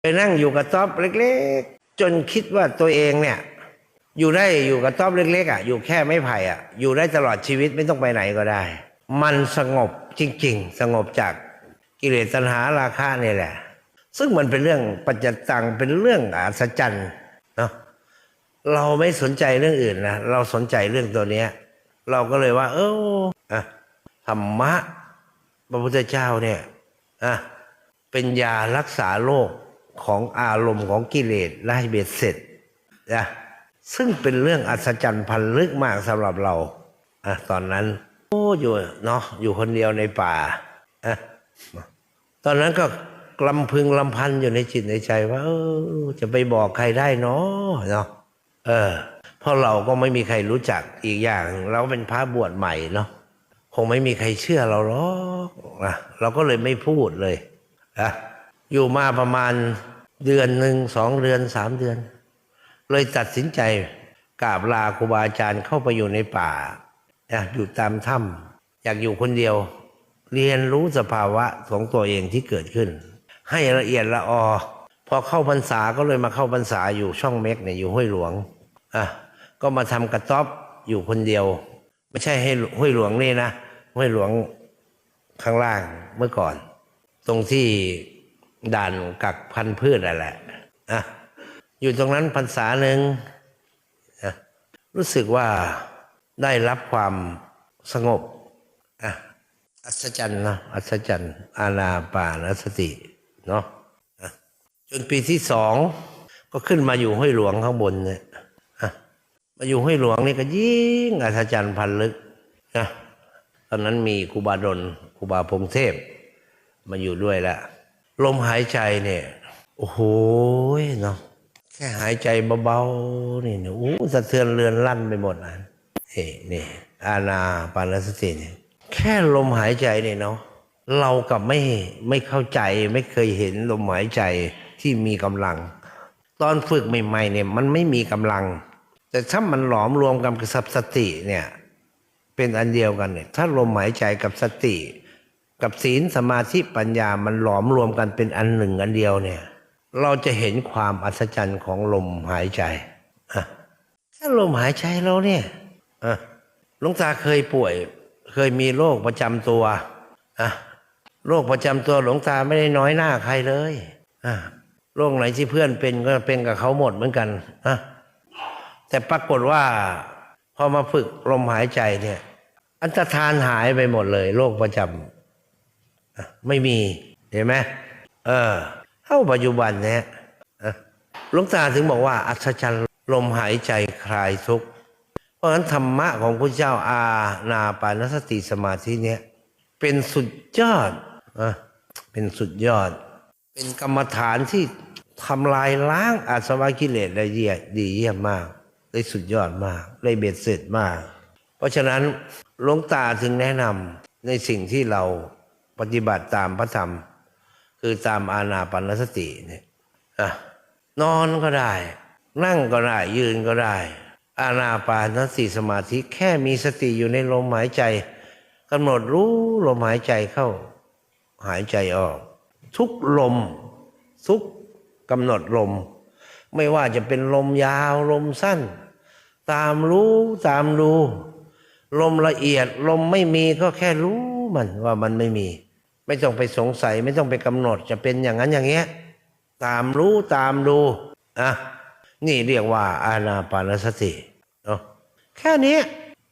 ไปนั่งอยู่กับต๊อบเล็ก ๆ จนคิดว่าตัวเองเนี่ย อยู่ได้อยู่กับต๊อบเล็ก ๆอะอยู่แค่ไม่ไผ่อะ อยู่ได้ตลอดชีวิตไม่ต้องไปไหนก็ได้ มันสงบจริง ๆ สงบจากกิเลสตัณหาราคะนี่แหละ ซึ่งมันเป็นเรื่องปัจจตังเป็นเรื่องอัศจรรย์เนาะเราไม่สนใจเรื่องอื่นนะเราสนใจเรื่องตัวเนี้ย เราก็เลยว่า เอออะธรรมะพระพุทธเจ้าเนี่ยอะเป็นยารักษาโรค ของอารมณ์ของกิเลสและให้เบ็ดเสร็จนะซึ่งเป็นเรื่องอัศจรรย์พันลึกมากสำหรับเราอะตอนนั้น โอ้อยู่เนาะอยู่คนเดียวในป่าอะตอนนั้นก็ลำพึงลำพันอยู่ในจิตในใจว่าจะไปบอกใครได้เนาะเนาะเออเพราะเราก็ไม่มีใครรู้จักอีกอย่างเราเป็นพระบวชใหม่เนาะคงไม่มีใครเชื่อเราหรอกนะเราก็เลยไม่พูดเลยนะอยู่มาประมาณ เดือนหนึ่งสองเดือนสามเดือน เลยตัดสินใจกราบลาครูบาอาจารย์เข้าไปอยู่ในป่าอยู่ตามถ้ำอยากอยู่คนเดียว เรียนรู้สภาวะของตัวเองที่เกิดขึ้น ให้ละเอียดละออพอเข้าพรรษาก็เลยมาเข้าพรรษาอยู่ช่องเม็กเนี่ยอยู่ห้วยหลวงอะก็มาทำกระต๊อบอยู่คนเดียว ไม่ใช่ให้ห้วยหลวงนี่นะห้วยหลวงข้างล่างเมื่อก่อน ตรงที่ ด่านกักพันธุ์พืชนั่นแหละอะอยู่ตรงนั้นพรรษาหนึ่งอะรู้สึกว่าได้รับความสงบอะอัศจรรย์เนาะอัศจรรย์อาณาปานสติเนาะะจนปีที่สองก็ขึ้นมาอยู่ห้วยหลวงข้างบนเนี่ยมาอยู่ห้วยหลวงนี่ก็ยิ่งอัศจรรย์พันลึกนะตอนนั้นมีครูบาดลครูบาพงเทพ มาอยู่ด้วยและ ลมหายใจเนี่ย โอ้โหเนาะแค่หายใจเบาๆนี่เนี่ยโอ้สะเทือนเรือนลั่นไปหมดนะเฮ้นี่อาณาปานสติเนี่ยแค่ลมหายใจเนี่ยเนาะเรากับไม่ไม่เข้าใจไม่เคยเห็นลมหายใจที่มีกำลัง ตอนฝึกใหม่ๆเนี่ยมันไม่มีกำลัง แต่ถ้ามันหลอมรวมกันกับสติเนี่ยเป็นอันเดียวกันเนี่ยถ้าลมหายใจกับสติ กับศีลสมาธิปัญญามันหลอมรวมกันเป็นอันหนึ่งอันเดียวเนี่ย เราจะเห็นความอัศจรรย์ของลมหายใจอะถ้าลมหายใจเราเนี่ยอะหลวงตาเคยป่วย เคยมีโรคประจำตัวอะโรคประจำตัวหลวงตาไม่ได้น้อยหน้าใครเลยอะโรคไหนที่เพื่อนเป็นก็เป็นกับเขาหมดเหมือนกันอะแต่ปรากฏว่าพอมาฝึกลมหายใจเนี่ย อันตรธานหายไปหมดเลย โรคประจำอะ ไม่มีเห็นไหมเออเท่าปัจจุบันเนี่ยหลวงตาถึงบอกว่า อัศจรรย์ลมหายใจคลายทุกข์เพราะฉะนั้นธรรมะของพระเจ้าอาณาปานสติสมาธิเนี่ยเป็นสุดยอดอะเป็นสุดยอด เป็นกรรมฐานที่ทำลายล้างอาสวะกิเลสได้เยี่ยดีเยี่ยมมาก ได้สุดยอดมาก ได้เบ็ดเสร็จมาก เพราะฉะนั้นหลวงตาถึงแนะนำในสิ่งที่เรา ปฏิบัติตามพระธรรม คือตามอาณาปานสติเนี่ยอะนอนก็ได้ นั่งก็ได้ ยืนก็ได้ อาณาปานสติสมาธิแค่มีสติอยู่ในลมหายใจกำหนดรู้ลมหายใจเข้า หายใจออก ทุกลม ทุกกำหนดลม ไม่ว่าจะเป็นลมยาวลมสั้น ตามรู้ตามดูลมละเอียดลมไม่มีก็แค่รู้มันว่ามันไม่มี ไม่ต้องไปสงสัยไม่ต้องไปกำหนดจะเป็นอย่างนั้นอย่างเงี้ย ตามรู้ตามดูอะนี่เรียกว่าอาณาปานสติเนาะแค่นี้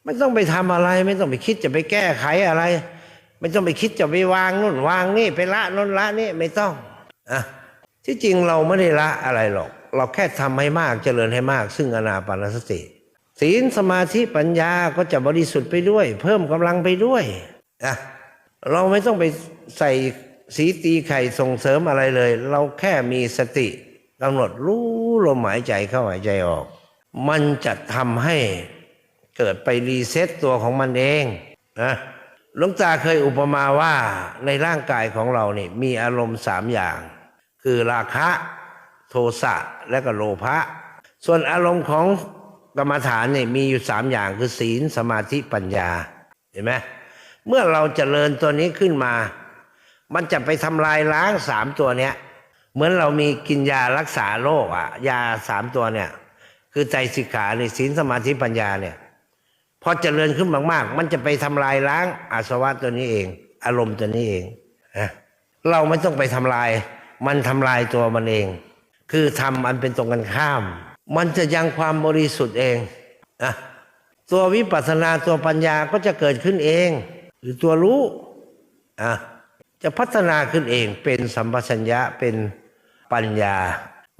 ไม่ต้องไปทำอะไร ไม่ต้องไปคิดจะไปแก้ไขอะไร ไม่ต้องไปคิดจะไปวางนู่นวางนี่ไปละนู่นละนี่ไม่ต้องอะที่จริงเราไม่ได้ละอะไรหรอก เราแค่ทำให้มากเจริญให้มาก ซึ่งอนาปานสติศีลสมาธิปัญญาก็จะบริสุทธิ์ไปด้วย เพิ่มกำลังไปด้วยอะ เราไม่ต้องไปใส่สีตีไข่ส่งเสริมอะไรเลย เราแค่มีสติกำหนดรู้ลมหายใจเข้าหายใจออก มันจะทำให้เกิดไปรีเซ็ตตัวของมันเองนะหลวงตาเคยอุปมาว่าในร่างกายของเราเนี่ยมีอารมณ์สามอย่าง คือราคะโทสะและก็โลภะส่วนอารมณ์ของกรรมฐานเนี่ยมีอยู่สามอย่างคือศีลสมาธิปัญญาเห็นไหม เมื่อเราจเจริญตัวนี้ขึ้นมา มันจะไปทำลายล้างสามตัวเนี้ย เหมือนเรามีกินยารักษาโรคอะยาสามตัวเนี่ย คือใจสิกขาในศีลสมาธิปัญญาเนี่ยพอเจริญขึ้นมาก ๆ มันจะไปทำลายล้างอาสวะตัวนี้เอง อารมณ์ตัวนี้เองเราไม่ต้องไปทำลาย มันทำลายตัวมันเอง คือทำอันเป็นตรงกันข้าม มันจะยังความบริสุทธิ์เองนะตัววิปัสสนาตัวปัญญาก็จะเกิดขึ้นเอง หรือตัวรู้อะจะพัฒนาขึ้นเองเป็นสัมปชัญญะเป็นปัญญา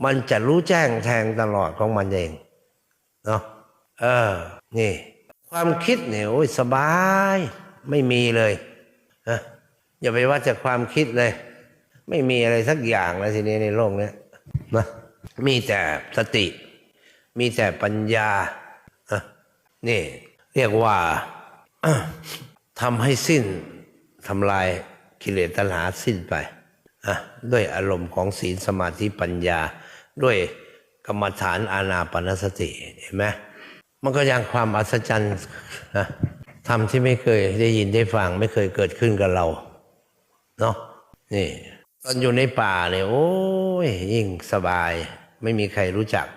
มันจะรู้แจ้งแทงตลอดของมันเองเนาะเออ นี่ ความคิดเนี่ยโอ้ยสบาย ไม่มีเลยนะอย่าไปว่าจะความคิดเลย ไม่มีอะไรสักอย่างเลยทีนี้ในโลกเนี้ยนะมีแต่สติ มีแต่ปัญญาอะนี่ เรียกว่า ทำให้สิ้นทำลายกิเลสตัณหาสิ้นไปอะด้วยอารมณ์ของศีลสมาธิปัญญา ด้วยกรรมฐานอานาปนสติเห็นไหมมันก็ยังความอัศจรรย์นะทำที่ไม่เคยได้ยินได้ฟังไม่เคยเกิดขึ้นกับเราเนาะนี่ตอนอยู่ในป่าเนี่ยโอ้ยยิ่งสบาย ไม่มีใครรู้จัก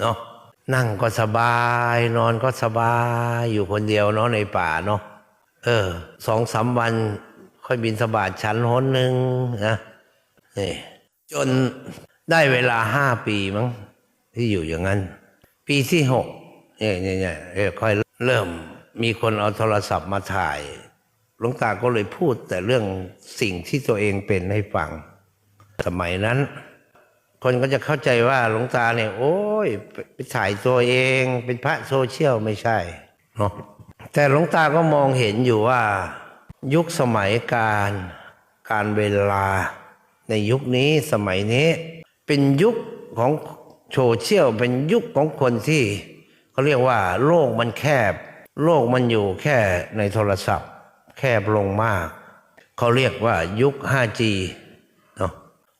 เนาะนั่งก็สบาย นอนก็สบายอยู่คนเดียวเนาะในป่าเนาะ เออสองสามวัน ค่อยบินสบาทชั้นหนหนึ่งนะนี่จนได้เวลาห้าปีมั้งที่อยู่อย่างนั้น ปีที่หกเนี่ยเนี่ยเนี่ยค่อยเริ่มมีคนเอาโทรศัพท์มาถ่ายหลวงตาก็เลยพูดแต่เรื่องสิ่งที่ตัวเองเป็นให้ฟัง สมัยนั้น คนก็จะเข้าใจว่าหลวงตาเนี่ย โอ้ยไปถ่ายตัวเอง เป็นพระโซเชียลไม่ใช่เนาะ แต่หลวงตาก็มองเห็นอยู่ว่า ยุคสมัยการ การเวลา ในยุคนี้สมัยนี้ เป็นยุคของโซเชียลเป็นยุคของคนที่เขาเรียกว่า โลกมันแคบ โลกมันอยู่แค่ในโทรศัพท์ แคบลงมาก เขาเรียกว่ายุค 5G เนาะ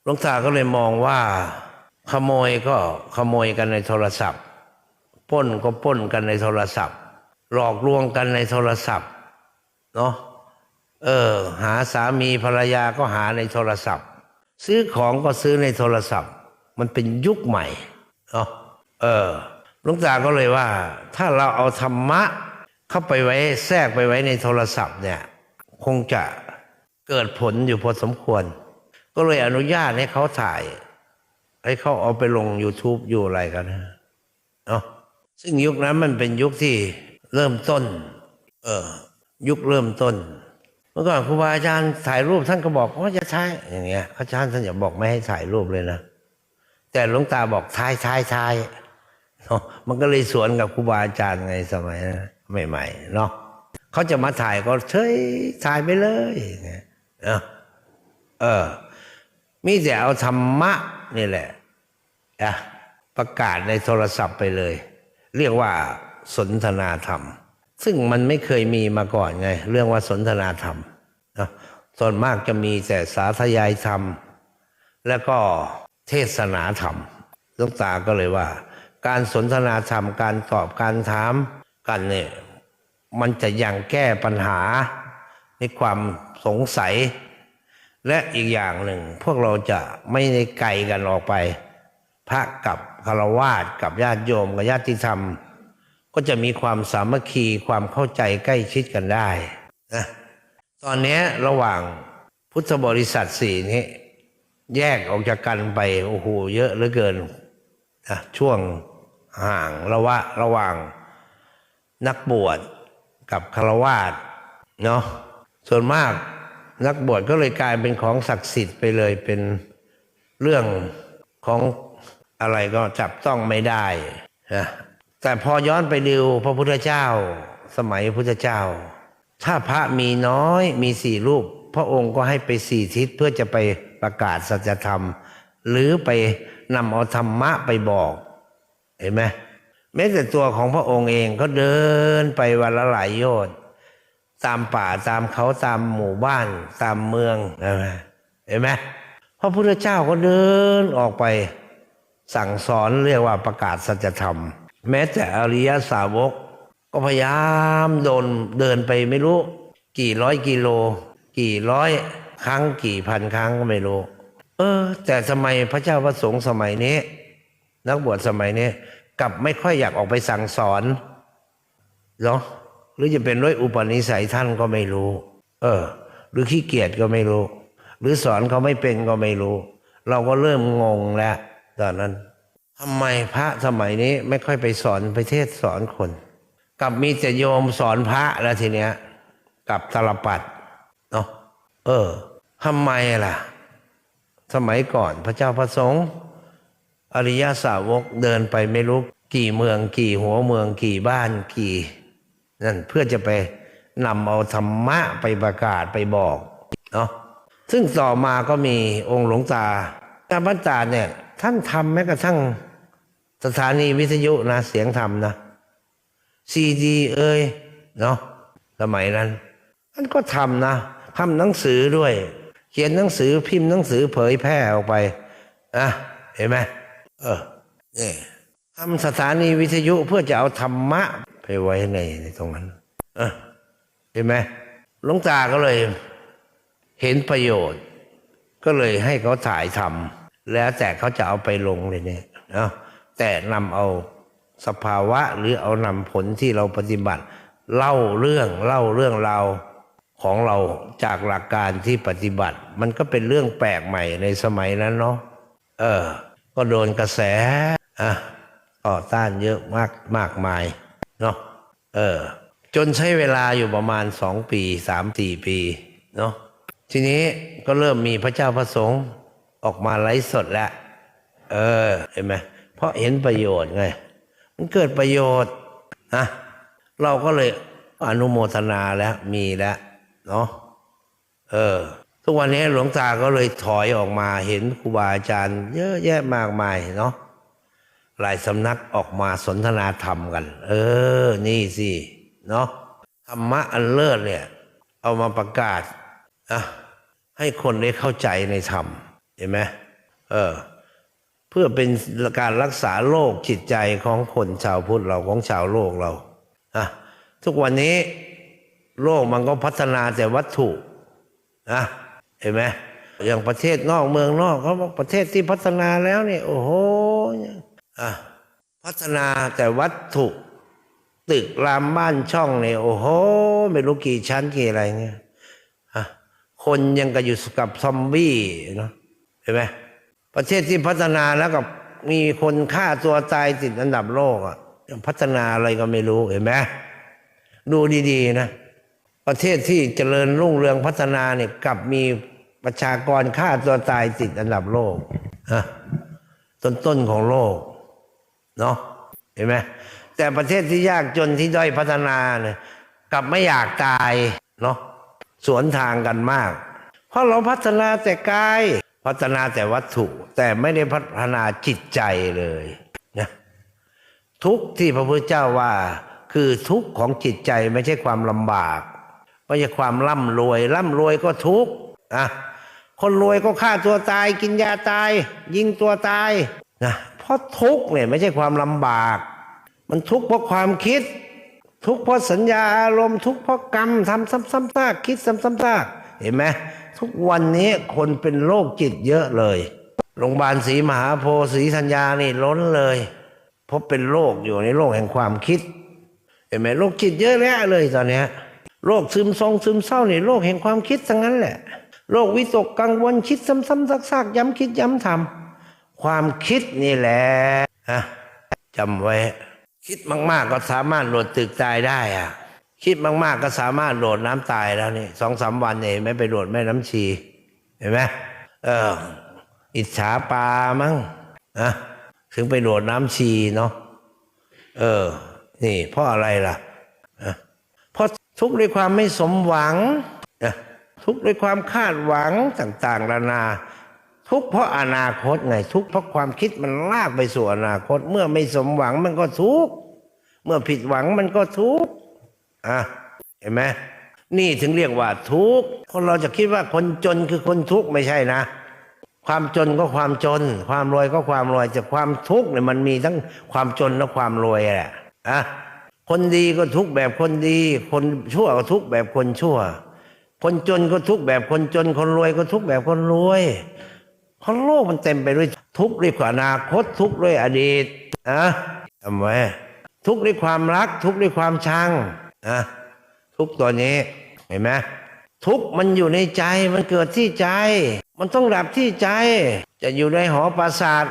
หลวงตาก็เลยมองว่า ขโมยก็ขโมยกันในโทรศัพท์ป้นก็ป้นกันในโทรศัพท์ หลอกลวงกันในโทรศัพท์เนาะเออ หาสามีภรรยาก็หาในโทรศัพท์ ซื้อของก็ซื้อในโทรศัพท์ มันเป็นยุคใหม่เนาะเออหลวงตาก็เลยว่า ถ้าเราเอาธรรมะเข้าไปไว้แทรกไปไว้ในโทรศัพท์เนี่ย คงจะเกิดผลอยู่พอสมควร ก็เลยอนุญาตให้เขาถ่าย ให้เขาเอาไปลง YouTube อยู่อะไรกันนะเนาะซึ่งยุคนั้นมันเป็นยุคที่ เริ่มต้น เออ ยุคเริ่มต้น เมื่อก่อนครูบาอาจารย์ถ่ายรูปท่านก็บอกว่าจะถ่ายอย่างเงี้ยอาจารย์ท่านอย่าบอกไม่ให้ถ่ายรูปเลยนะแต่หลวงตาบอกถ่ายถ่ายถ่ายเนาะมันก็เลยสวนกับครูบาอาจารย์ไงสมัยใหม่ๆเนาะเขาจะมาถ่ายก็เฉยถ่ายไปเลยเนี่ยเนาะเออ มีแต่เอาธรรมะนี่แหละอะประกาศในโทรศัพท์ไปเลย เรียกว่า สนทนาธรรม ซึ่งมันไม่เคยมีมาก่อนไง เรื่องว่าสนทนาธรรมนะส่วนมากจะมีแต่สาธยายธรรม แล้วก็เทศนาธรรมลวงตาก็เลยว่า การสนทนาธรรมการตอบการถามกันเนี่ยมันจะยังแก้ปัญหาในความสงสัย และอีกอย่างหนึ่ง พวกเราจะไม่ได้ไกลกันออกไป พระกับคารวาสกับญาติโยมกับญาติธรรม ก็จะมีความสามัคคีความเข้าใจใกล้ชิดกันได้นะตอนนี้ระหว่างพุทธบริษัทสี่นี้ แยกออกจากกันไปโอ้โหเยอะเหลือเกินนะช่วงห่างระวะระหว่างนักบวชกับคารวาสเนาะส่วนมากนักบวชก็เลยกลายเป็นของศักดิ์สิทธิ์ไปเลยเป็นเรื่องของอะไรก็จับต้องไม่ได้นะ แต่พอย้อนไปดูพระพุทธเจ้า สมัยพุทธเจ้า ถ้าพระมีน้อยมีสี่รูป พระองค์ก็ให้ไปสี่ทิศเพื่อจะไปประกาศสัจธรรม หรือไปนำเอาธรรมะไปบอก เห็นไหมแม้แต่ตัวของพระองค์เองก็เดินไปวันละหลายโยชน์ตามป่าตามเขาตามหมู่บ้านตามเมืองเห็นไหมเห็นไหมพระพุทธเจ้าก็เดินออกไป สั่งสอนเรียกว่าประกาศสัจธรรม แม้แต่อริยสาวก ก็พยายามโดนเดินไปไม่รู้ กี่ร้อยกิโล กี่ร้อยครั้งกี่พันครั้งก็ไม่รู้ เออ แต่สมัยพระเจ้าพระสงฆ์สมัยนี้ นักบวชสมัยนี้กลับไม่ค่อยอยากออกไปสั่งสอนเนาะหรือจะเป็นด้วยอุปนิสัยท่านก็ไม่รู้ เออ หรือขี้เกียจก็ไม่รู้ หรือสอนเขาไม่เป็นก็ไม่รู้ เราก็เริ่มงงแล้วตอนนั้น ทำไมพระสมัยนี้ไม่ค่อยไปสอนไปเทศสอนคน กลับมีแต่โยมสอนพระแล้วทีเนี้ยกลับตลปัดเนาะเออทำไมล่ะ สมัยก่อนพระเจ้าพระสงฆ์อริยสาวกเดินไปไม่รู้กี่เมืองกี่หัวเมืองกี่บ้านกี่นั่นเพื่อจะไปนำเอาธรรมะไปประกาศไปบอกเนาะซึ่งต่อมาก็มีองค์หลวงตาตาบันตาเนี่ยท่านทำแม้กระทั่ง สถานีวิทยุนะเสียงธรรมนะซีดีเอ้ยเนาะสมัยนั้นท่านก็ทำนะทำหนังสือด้วย เขียนหนังสือพิมพ์หนังสือเผยแพร่ออกไปอะเห็นไหมเออนี่ทำสถานีวิทยุเพื่อจะเอาธรรมะไปไว้ในในตรงนั้นเออเห็นไหมหลวงตาก็เลย เห็นประโยชน์ ก็เลยให้เขาถ่ายทำแล้วแต่เขาจะเอาไปลงเลยเนี่ยเนาะ แต่นำเอาสภาวะหรือเอานำผลที่เราปฏิบัติ เล่าเรื่องเล่าเรื่องราวของเราจากหลักการที่ปฏิบัติ มันก็เป็นเรื่องแปลกใหม่ในสมัยนั้นเนาะเออ ก็โดนกระแสอะต่อต้านเยอะมากมากมายเนาะเออ จนใช้เวลาอยู่ประมาณสองปีสามสี่ปีเนาะทีนี้ก็เริ่มมีพระเจ้าพระสงฆ์ออกมาไลฟ์สดแล้ว เออ เห็นไหม เพราะเห็นประโยชน์ไง มันเกิดประโยชน์นะเราก็เลยอนุโมทนาแล้วมีแล้วเนาะเออ ทุกวันนี้หลวงตาก็เลยถอยออกมาเห็นครูบาอาจารย์ เยอะแยะมากมายเนาะหลายสำนักออกมาสนทนาธรรมกัน เออ นี่สิเนาะธรรมะอันเลิศเนี่ย เอามาประกาศอะให้คนได้เข้าใจในธรรมเห็นไหมเออ เพื่อเป็นการรักษาโรคจิตใจของคนชาวพุทธเราของชาวโลกเราอะทุกวันนี้โลกมันก็พัฒนาแต่วัตถุนะเห็นไหมอย่างประเทศนอกเมืองนอกเขาบอกประเทศที่พัฒนาแล้วเนี่ยโอ้โหอะพัฒนาแต่วัตถุ ตึกรามบ้านช่องเนี่ยโอ้โหไม่รู้กี่ชั้นกี่อะไรเงี้ยอะคนยังก็อยู่กับซอมบี้เนาะเห็นไหม ประเทศที่พัฒนาแล้วกับมีคนฆ่าตัวตายติดอันดับโลกอะพัฒนาอะไรก็ไม่รู้เห็นไหมดูดี ๆ นะ ประเทศที่เจริญรุ่งเรืองพัฒนาเนี่ยกลับมีประชากรฆ่าตัวตายติดอันดับโลกฮะต้นๆของโลก เนาะเห็นไหมแต่ประเทศที่ยากจนที่ด้อยพัฒนาเนี่ยกลับไม่อยากตายเนาะสวนทางกันมาก เพราะเราพัฒนาแต่กาย พัฒนาแต่วัตถุแต่ไม่ได้พัฒนาจิตใจเลยนะทุกที่พระพุทธเจ้าว่า คือทุกข์ของจิตใจไม่ใช่ความลำบากไม่ใช่ความร่ำรวย ร่ำรวยก็ทุกข์อะคนรวยก็ฆ่าตัวตาย กินยาตาย ยิงตัวตายนะเพราะทุกข์เนี่ยไม่ใช่ความลำบาก มันทุกข์เพราะความคิด ทุกข์เพราะสัญญาอารมณ์ทุกข์เพราะกรรมทำซ้ำๆซากคิดซ้ำๆซากเห็นไหม ทุกวันนี้คนเป็นโรคจิตเยอะเลย โรงพยาบาลศรีมหาโพธิ์ศรีธัญญานี่ล้นเลย เพราะเป็นโรคอยู่ในโลกแห่งความคิด เห็นไหมโรคจิตเยอะแยะเลยตอนนี้โรคซึมทรงซึมเศร้านี่โรคแห่งความคิดทั้งนั้นแหละโรควิตกกังวลคิดซ้ำๆซากๆย้ำคิดย้ำทำความคิดนี่แหละจำไว้ คิดมาก ๆ ก็สามารถโดดตึกตายได้อะ คิดมากๆก็สามารถโดดน้ำตายแล้วนี่สองสามวันเนี่ยไม่ไปโดดแม่น้ำชี เห็นไหมเออ อิจฉาปลามั้งนะถึงไปโดดน้ำชีเนาะเออ นี่ เพราะอะไรล่ะเพราะทุกข์ด้วยความไม่สมหวังทุกข์ด้วยความคาดหวังต่างๆนานา ทุกข์เพราะอนาคตไงทุกข์เพราะความคิดมันลากไปสู่อนาคต เมื่อไม่สมหวังมันก็ทุกข์เมื่อผิดหวังมันก็ทุกข์ อะเห็นไหมนี่ถึงเรียกว่าทุกข์คนเราจะคิดว่าคนจนคือคนทุกข์ไม่ใช่นะ ความจนก็ความจน ความรวยก็ความรวยแต่ความทุกข์เนี่ยมันมีทั้งความจนและความรวยแหละอะคนดีก็ทุกข์แบบคนดี คนชั่วก็ทุกข์แบบคนชั่ว คนจนก็ทุกข์แบบคนจน คนรวยก็ทุกข์แบบคนรวยเพราะโลกมันเต็มไปด้วยทุกข์ด้วยอนาคตทุกข์ด้วยอดีตนะจำไว้ทุกข์ด้วยความรัก ทุกข์ด้วยความชัง นะทุกตัวนี้เห็นไหมทุกมันอยู่ในใจมันเกิดที่ใจ มันต้องดับที่ใจ จะอยู่ในหอปราสาท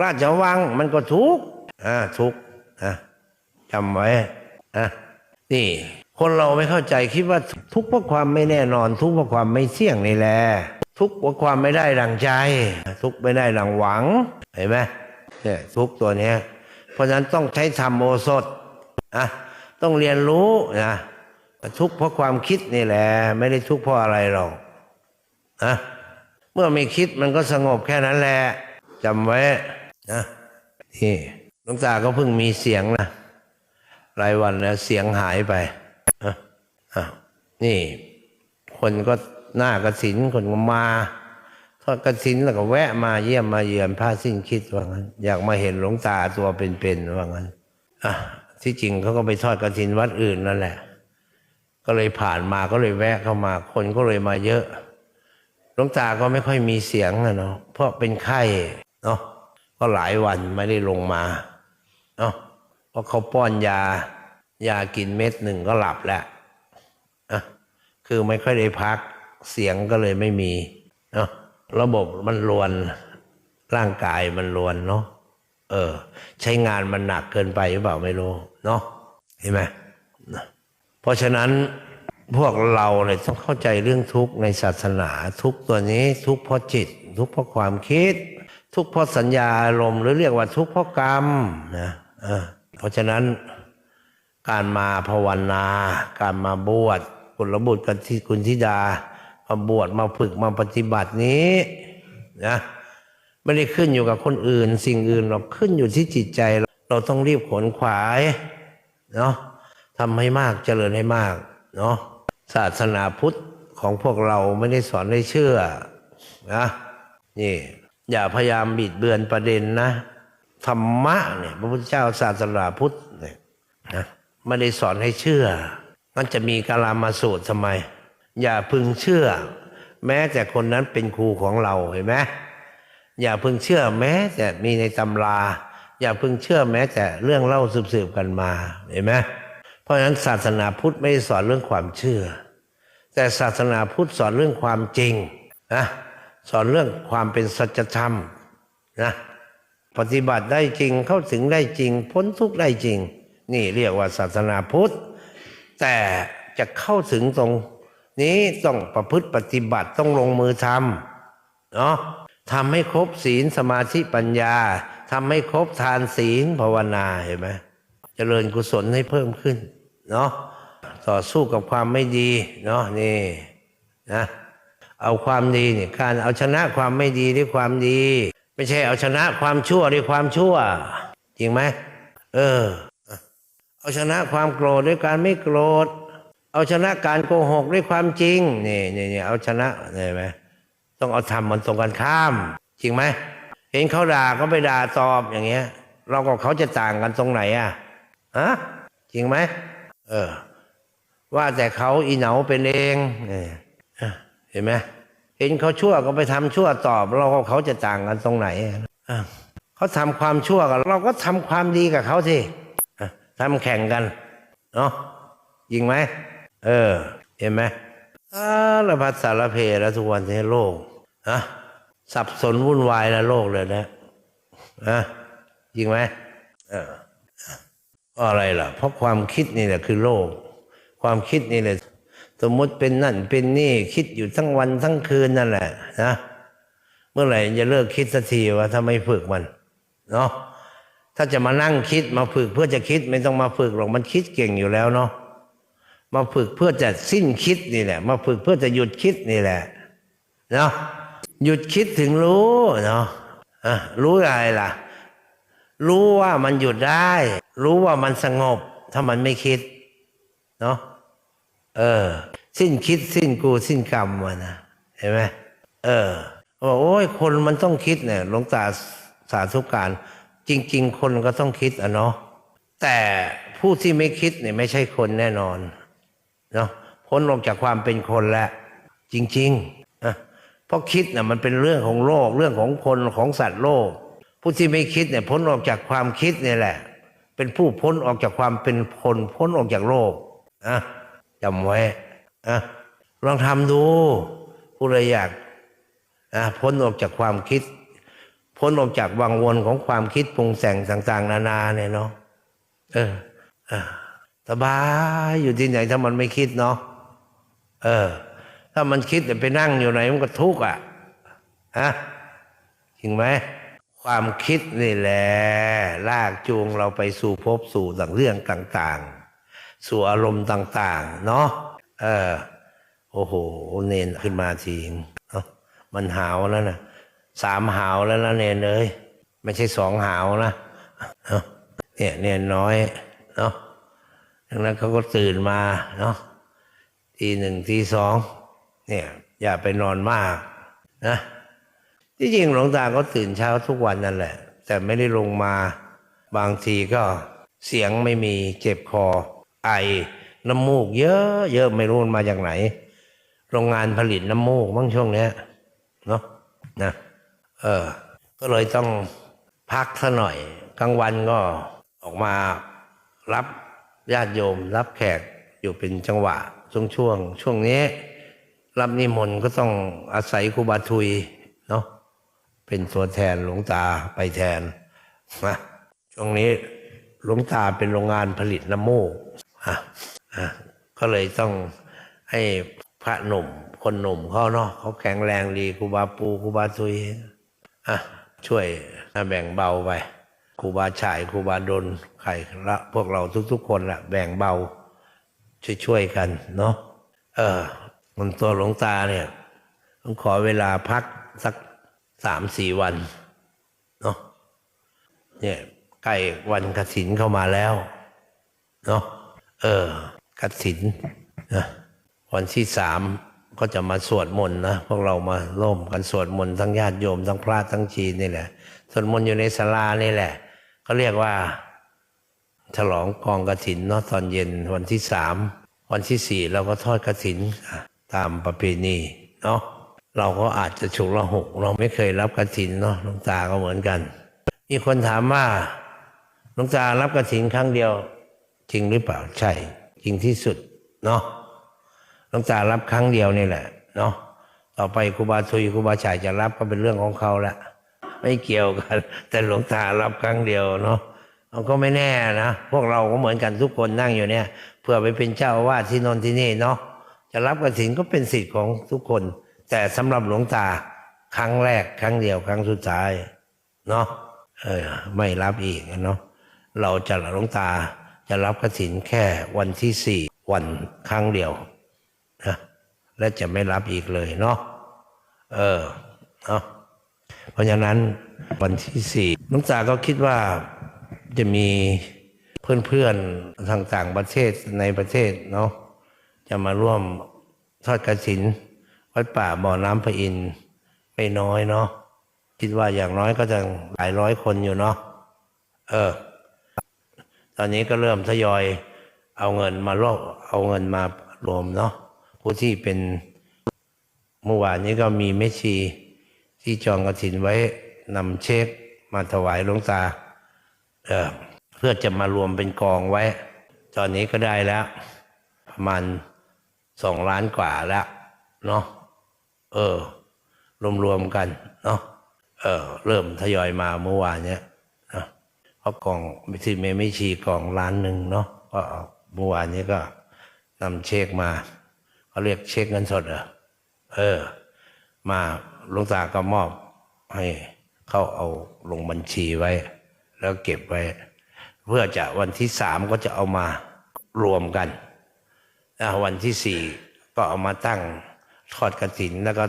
ราชวังมันก็ทุกอ่าทุกนะจำไว้นะนี่ คนเราไม่เข้าใจคิดว่าทุกข์เพราะความไม่แน่นอน ทุกข์เพราะความไม่เที่ยงนี่แหละทุกข์เพราะความไม่ได้ดังใจ ทุกข์ไม่ได้ดังหวังเห็นไหมเนี่ยทุกข์ตัวเนี้ย เพราะฉะนั้นต้องใช้ธรรมโอสถอะ ต้องเรียนรู้นะทุกข์เพราะความคิดนี่แหละ ไม่ได้ทุกข์เพราะอะไรหรอกนะเมื่อไม่คิดมันก็สงบแค่นั้นแหละจำไว้นะนี่หลวงตาก็เพิ่งมีเสียงนะรายวันแล้วเสียงหายไปอะอะนี่ คนก็หน้ากระสินคนก็มาทอดกระสินแล้วก็แวะมาเยี่ยมมาเยือนพระสิ้นคิดว่างั้นอยากมาเห็นหลวงตาตัวเป็นๆว่างั้นอะ ที่จริงเขาก็ไปทอดกระสินวัดอื่นนั่นแหละ ก็เลยผ่านมาก็เลยแวะเข้ามา คนก็เลยมาเยอะหลวงตาก็ไม่ค่อยมีเสียงนะเนาะเพราะเป็นไข้เนาะก็หลายวันไม่ได้ลงมาเนาะเพราะเขาป้อนยายากินเม็ดหนึ่งก็หลับแล้วอะคือไม่ค่อยได้พักเสียงก็เลยไม่มีเนาะระบบมันรวนร่างกายมันรวนเนาะ เออ ใช้งานมันหนักเกินไปหรือเปล่าไม่รู้เนาะเห็นไหมเพราะฉะนั้นพวกเราเนี่ยต้องเข้าใจเรื่องทุกข์ในศาสนา ทุกตัวนี้ทุกเพราะจิต ทุกเพราะความคิด ทุกเพราะสัญญาอารมณ์หรือเรียกว่าทุกเพราะกรรมนะเออเพราะฉะนั้นการมาภาวนา การมาบวชกุลบุตรกันที่คุณธิดามาบวชมาฝึกมาปฏิบัตินี้นะ ไม่ได้ขึ้นอยู่กับคนอื่น สิ่งอื่นหรอกขึ้นอยู่ที่จิตใจ เราต้องรีบขนขวายเนาะทำให้มากเจริญให้มากเนาะศาสนาพุทธของพวกเราไม่ได้สอนให้เชื่อนะนี่อย่าพยายามบิดเบือนประเด็นนะธรรมะเนี่ยพระพุทธเจ้าศาสนาพุทธเนี่ยนะไม่ได้สอนให้เชื่อ มันจะมีกาลามาสูตรทำไม อย่าพึงเชื่อ แม้แต่คนนั้นเป็นครูของเราเห็นไหม อย่าพึงเชื่อแม้แต่มีในตำรา อย่าพึงเชื่อแม้แต่เรื่องเล่าสืบๆกันมาเห็นไหมเพราะฉะนั้นศาสนาพุทธไม่สอนเรื่องความเชื่อ แต่ศาสนาพุทธสอนเรื่องความจริงนะสอนเรื่องความเป็นสัจธรรมนะปฏิบัติได้จริงเข้าถึงได้จริง พ้นทุกข์ได้จริง นี่เรียกว่าศาสนาพุทธ แต่จะเข้าถึงตรงนี้ต้องประพฤติปฏิบัติต้องลงมือทำเนาะ ทำให้ครบศีลสมาธิปัญญาทำให้ครบทานศีลภาวนาเห็นไหมเจริญกุศลให้เพิ่มขึ้นเนาะต่อสู้กับความไม่ดีเนาะนี่นะเอาความดีเนี่ยการเอาชนะความไม่ดีด้วยความดี ไม่ใช่เอาชนะความชั่วด้วยความชั่ว จริงไหมเออ เอาชนะความโกรธด้วยการไม่โกรธ เอาชนะการโกหกด้วยความจริงนี่นี่นี่เอาชนะเห็นไหม ต้องเอาทำมันตรงกันข้าม จริงไหมเห็นเขาด่าก็ไปด่าตอบอย่างเงี้ย เรากับเขาจะต่างกันตรงไหนอะฮะจริงไหมเออ ว่าแต่เขาอีเหนาเป็นเองเห็นไหมเห็นเขาชั่วก็ไปทำชั่วตอบ เรากับเขาจะต่างกันตรงไหนเขาทำความชั่วกับเราก็ทำความดีกับเขาสิอะทำแข่งกันเนาะจริงไหมเออ เห็นไหมอาละพัดสารเพแล้วทุกวันนี้โลก อะสับสนวุ่นวายแล้วโลกเลยนะอะจริงไหมเออเพราะอะไรล่ะ เพราะความคิดนี่แหละคือโลก ความคิดนี่แหละสมมติเป็นนั่นเป็นนี่คิดอยู่ทั้งวันทั้งคืนนั่นแหละนะเมื่อไหร่จะเลิกคิดสักทีว่าถ้าไม่ฝึกมันเนาะถ้าจะมานั่งคิดมาฝึกเพื่อจะคิดไม่ต้องมาฝึกหรอกมันคิดเก่งอยู่แล้วเนาะมาฝึกเพื่อจะสิ้นคิดนี่แหละ มาฝึกเพื่อจะหยุดคิดนี่แหละเนาะ หยุดคิดถึงรู้เนาะะรู้อะไรล่ะ รู้ว่ามันหยุดได้ รู้ว่ามันสงบ ถ้ามันไม่คิด เนาะเออ สิ้นคิดสิ้นกูสิ้นกรรมวะนะเห็นไหมเออบอกโอ้ยคนมันต้องคิดเนี่ยหลวงตาสาธุการ จริง ๆ คนก็ต้องคิดอะเนาะแต่ผู้ที่ไม่คิดเนี่ยไม่ใช่คนแน่นอนเนาะพ้นออกจากความเป็นคนแล้วจริง ๆ เพราะคิดน่ะมันเป็นเรื่องของโลกเรื่องของคนของสัตว์โลก ผู้ที่ไม่คิดเนี่ยพ้นออกจากความคิดเนี่ยแหละ เป็นผู้พ้นออกจากความเป็นคนพ้นออกจากโลกอะจำไว้อะลองทำดูผู้ใดอยากอะพ้นออกจากความคิด พ้นออกจากวังวนของความคิดปรุงแต่งต่าง ๆ นานาเนี่ยเนาะเออเออสบายอยู่ที่ไหนถ้ามันไม่คิดเนาะเออ ถ้ามันคิดไปนั่งอยู่ไหนมันก็ทุกข์อะฮะจริงไหมความคิดนี่แหละลากจูงเราไปสู่ภพสู่ต่างเรื่องต่าง ๆ สู่อารมณ์ต่าง ๆ เนาะเออโอ้โห เนนขึ้นมาทีมันหาวแล้วนะสามหาวแล้วนะเนนเอ้ยไม่ใช่สองหาวนะเนาะเนี่ยเนนน้อยเนาะดังนั้นเขาก็ตื่นมาเนาะทีหนึ่งทีสอง เนี่ยอย่าไปนอนมากนะที่จริงหลวงตาก็ตื่นเช้าทุกวันนั่นแหละ แต่ไม่ได้ลงมาบางทีก็เสียงไม่มีเจ็บคอ ไอน้ำมูก เยอะเยอะไม่รู้มันมาจากไหน โรงงานผลิตน้ำมูกมั้งช่วงเนี้ยเนาะนะเออ ก็เลยต้องพักซะหน่อยกลางวันก็ออกมารับญาติโยม รับแขกอยู่เป็นจังหวะช่วงช่วงช่วงนี้ รับนิมนต์ก็ต้องอาศัยครูบาทุยเนาะเป็นตัวแทนหลวงตาไปแทนนะช่วงนี้หลวงตาเป็นโรงงานผลิตน้ำมูกอะอะก็เลยต้องให้พระหนุ่มคนหนุ่มเขาเนาะเขาแข็งแรงดีครูบาปูครูบาทุยอะช่วยแบ่งเบาไปครูบาฉายครูบาดลใครละพวกเราทุกๆคนละแบ่งเบาช่วยๆกันเนาะเออ มันตัวหลวงตาเนี่ย ต้องขอเวลาพักสักสามสี่วันเนาะเนี่ยใกล้วันกฐินเข้ามาแล้วเนาะเออกฐินนะวันที่สามก็จะมาสวดมนต์นะพวกเรามาร่วมกันสวดมนต์ทั้งญาติโยมทั้งพระทั้งจีนนี่แหละสวดมนต์อยู่ในศาลานี่แหละ ก็เรียกว่า ฉลองกองกระถินเนาะตอนเย็นวันที่สามวันที่สี่เราก็ทอดกระถินอะ ตามประเพณีเนาะเราก็อาจจะฉุกละหก เราไม่เคยรับกระถินเนาะหลวงตาก็เหมือนกัน มีคนถามว่าหลวงตารับกระถินครั้งเดียว จริงหรือเปล่าใช่ จริงที่สุดเนาะหลวงตารับครั้งเดียวนี่แหละเนาะต่อไปครูบาทุยครูบาฉายจะรับก็เป็นเรื่องของเขาละไม่เกี่ยวกัน แต่หลวงตารับครั้งเดียวเนาะเราก็ไม่แน่นะ พวกเราก็เหมือนกันทุกคนนั่งอยู่เนี่ยเพื่อไปเป็นเจ้าอาวาสที่นนที่นี่เนาะ จะรับกระถินก็เป็นสิทธิ์ของทุกคน แต่สำหรับหลวงตาครั้งแรกครั้งเดียวครั้งสุดท้ายเนาะเออไม่รับอีกเนาะเราจะหลวงตาจะรับกระถินแค่วันที่สี่วันครั้งเดียวนะและจะไม่รับอีกเลยเนาะเออเนาะเพราะฉะนั้นวันที่สี่หลุงตาก็คิดว่าจะมีเพื่อนๆทางต่างประเทศในประเทศเนาะ จะมาร่วมทอดกระถินวัดป่าบ่อน้ำพระอินทร์ไม่น้อยเนาะคิดว่าอย่างน้อยก็จะหลายร้อยคนอยู่เนาะเออ ตอนนี้ก็เริ่มทยอยเอาเงินมาโลกเอาเงินมารวมเนาะผู้ที่เป็นเมื่อวานนี้ก็มีแม่ชีที่จองกระถินไว้นำเช็คมาถวายหลวงตาเออเพื่อจะมารวมเป็นกองไว้ ตอนนี้ก็ได้แล้ว ประมาณ สองล้านกว่าแล้วเนาะเออ รวมๆกันเนาะเออ เริ่มทยอยมาเมื่อวานเนี้ยนะเพราะกล่องที่เมไม่ชีกล่องล้านหนึ่งเนาะก็เมื่อวานนี้ก็นำเช็คมาเขาเรียกเช็คเงินสดเหรอเออ มาลวงตาก็มอบให้เขาเอาลงบัญชีไว้ แล้วเก็บไว้ เพื่อจะวันที่สามก็จะเอามารวมกัน วันที่สี่ก็เอามาตั้งทอดกระถินแล้วก็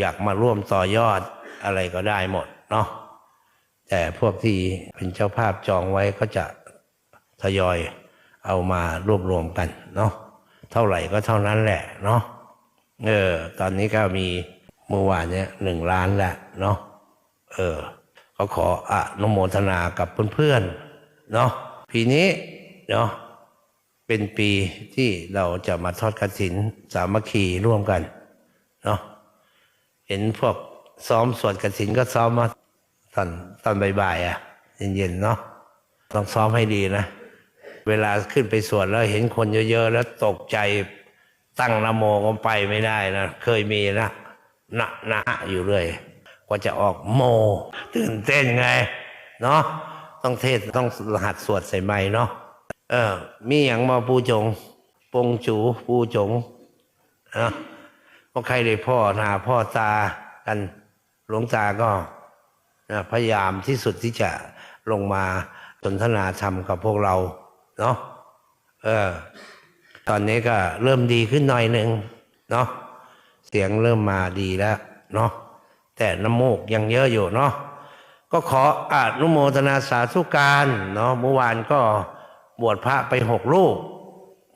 อยากมาร่วมต่อยอดอะไรก็ได้หมดเนาะแต่พวกที่เป็นเจ้าภาพจองไว้ก็จะทยอยเอามารวบรวมกันเนาะเท่าไหร่ก็เท่านั้นแหละเนาะเออ ตอนนี้ก็มีเมื่อวานเนี้ยหนึ่งล้านแล้วเนาะเออ ก็ขออนุโมทนากับเพื่อนๆเนาะปีนี้เนาะ เป็นปีที่เราจะมาทอดกฐินสามัคคีร่วมกันเนาะเห็นพวกซ้อมสวดกสินก็ซ้อมมาตอนตอนบ่ายๆอะ เย็นๆเนาะต้องซ้อมให้ดีนะ เวลาขึ้นไปสวดแล้วเห็นคนเยอะๆ แล้วตกใจตั้งนะโมก็ไปไม่ได้นะเคยมีนะนะนะอยู่เรื่อยกว่าจะออกโม ตื่นเต้นไง เนาะต้องเทศต้องรหัสสวดใส่ไม้เนาะ เออ มีอย่างมาปูจง ปงจูปูจงนะว่าใครได้พ่อหนาพ่อตากันหลวงตาก็นะพยายามที่สุดที่จะลงมาสนทนาธรรมกับพวกเราเนาะเออ ตอนนี้ก็เริ่มดีขึ้นหน่อยหนึ่งเนาะเสียงเริ่มมาดีแล้วเนาะแต่น้ำมูกยังเยอะอยู่เนาะก็ขออนุโมทนาสาธุการเนาะเมื่อวานก็ บวชพระไปหกรูป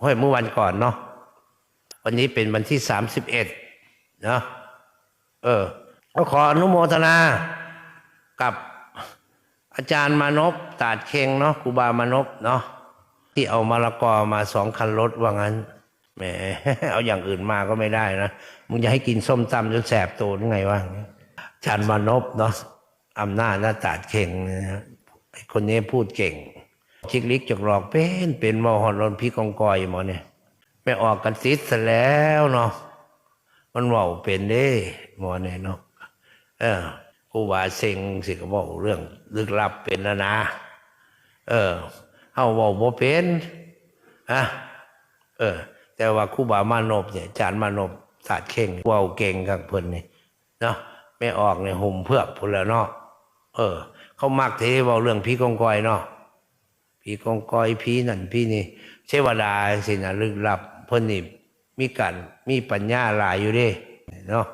เฮ้ยเมื่อวันก่อนเนาะวันนี้เป็นวันที่สามสิบเอ็ดเนาะเออก็ขออนุโมทนากับอาจารย์มานพตาดเคงเนาะครูบามานพเนาะที่เอามะละกอมาสองคันรถว่างั้นแหมเอาอย่างอื่นมาก็ไม่ได้นะมึงจะให้กินส้มตำจนแสบตัวหรือไงวะชันมานพเนาะอำนาจหน้าตาดเข่งนะคนนี้พูดเก่ง ชิกลิกจกหลอกเป็นเป็นมอหอนรนพี่กองกอยหมอเนี่ยไม่ออกกันติดซะแล้วเนาะมันเว่าเป็นเด้หมอเนี่ยเนาะเออครูบาเซ็งสิก็บอกเรื่องลึกลับเป็นนะนะเออเฮาเว้าบ่เป็นอะเออ แต่ว่าครูบามานพเนี่ยจารย์มานพศาสตร์เข่งเว้าเก่งกับเพิ่นนี่เนาะไม่ออกเนี่ยหุ่มเพื่อพุ่นแล้วเนาะเออ เขามักที่เว้าเรื่องผีกองกอยเนาะ ผีกองกอยผีนั่นผีนี่เทวดาสินะลึกลับเพิ่นนี่มีกันมีปัญญาหลายอยู่ด้เนาะ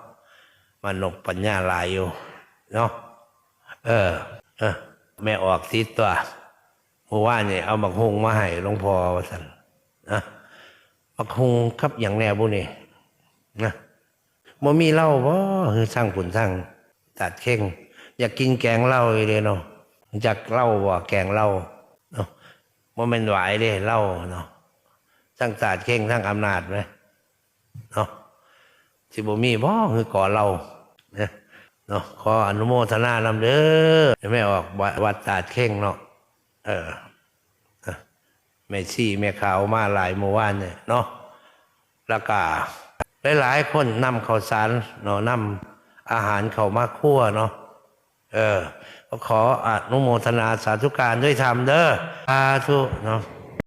มานพปัญญาหลายอยู่เนาะเออเออแม่ออกติดตัวเมื่อวานเนี่ยเอาบักฮงมาให้หลวงพ่อว่าสันนะบักฮงครับอย่างแนวบุนี่นะบ่มีเหล้าบ่คือสร้างผุนสร้างตัดเข่งอยากกินแกงเหล้าเลยเนาะอยากเหล้าบ่แกงเหล้าา บ่แม่นไหวเด้เล้าเนาะสร้งศางตัดเข่งสร้งอำนาจไหมเนาะสิบ่มีบ่คือก่อเหล้าเนี่ยเนาะขออนุโมทนานำเด้อไม่ออกวัดศาสตัดเข่งเนาะเออแม่ชีแม่ขาวมาหลายเมื่อวานเนี่ยเนาะแล้วก็หลายๆคนนำข้าวสารเนาะนำอาหารเข้ามาคั่วเนาะเออ ขออนุโมทนาสาธุการด้วยธรรมเด้อสาธุเนาะ